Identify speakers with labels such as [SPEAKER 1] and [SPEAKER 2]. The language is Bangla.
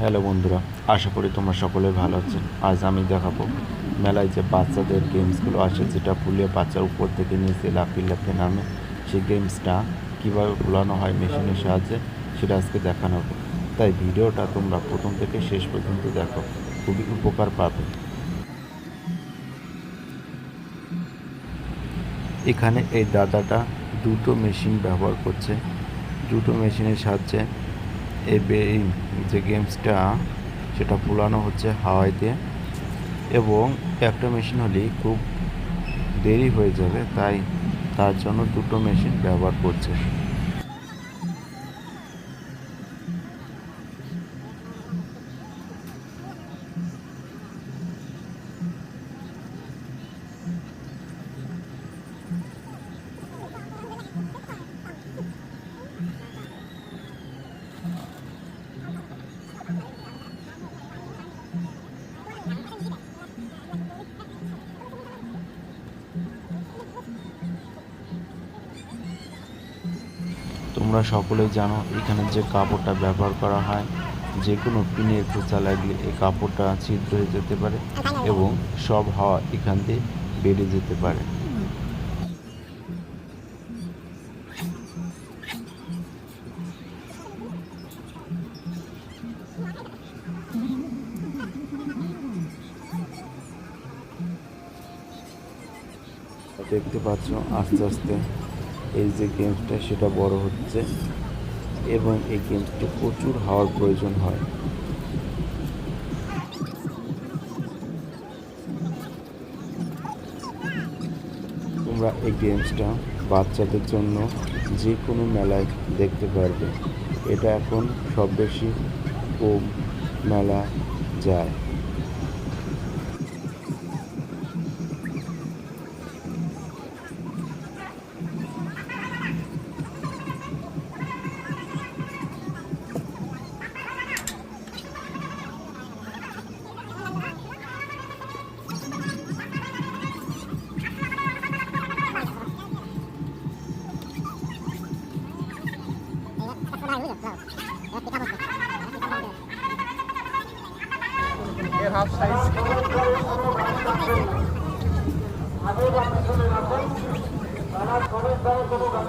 [SPEAKER 1] হ্যালো বন্ধুরা, আশা করি তোমরা সকলে ভালো আছেন আজ আমি দেখাবো মেলায় যে বাচ্চাদের গেমসগুলো আসে যেটা ফুলিয়ে বাচ্চার উপর থেকে নিচে লাফিয়ে লাফিয়ে নামে। সেই গেমসটা কীভাবে ভুলানো হয় মেশিনের সাহায্যে, সেটা আজকে দেখানো হবে। তাই ভিডিওটা তোমরা প্রথম থেকে শেষ পর্যন্ত দেখো, খুবই উপকার পাবে। এখানে এই দাদাটা দুটো মেশিন ব্যবহার করছে। দুটো মেশিনের সাহায্যে এই যে গেমসটা, সেটা পুলানো হচ্ছে হাওয়াইতে এবং একটা মেশিন হলেই খুব দেরি হয়ে যাবে, তাই তার জন্য দুটো মেশিন ব্যবহার করছে। তোমরা সকলেই জানো, এখানে যে কাপড়টা ব্যবহার করা হয়, যে কোনো পিনের খোঁচা লাগলে এই কাপড়টা ছিদ্র হয়ে যেতে পারে এবং সব হাওয়া এখান দিয়ে বেরিয়ে যেতে পারে। দেখতে পাচ্ছ আস্তে আস্তে এই যে গেমসটা, সেটা বড় হচ্ছে এবং এই গেমসটি প্রচুর হাওয়ার প্রয়োজন হয়। তোমরা এই গেমসটা বাচ্চাদের জন্য যে কোনো মেলায় দেখতে পারবে। এটা এখন সব বেশি কম মেলা যায়।
[SPEAKER 2] এর হাফ সাইজ
[SPEAKER 3] আগে আপনি শুনে রাখুন তারা খরচ দ্বারা কোনো গান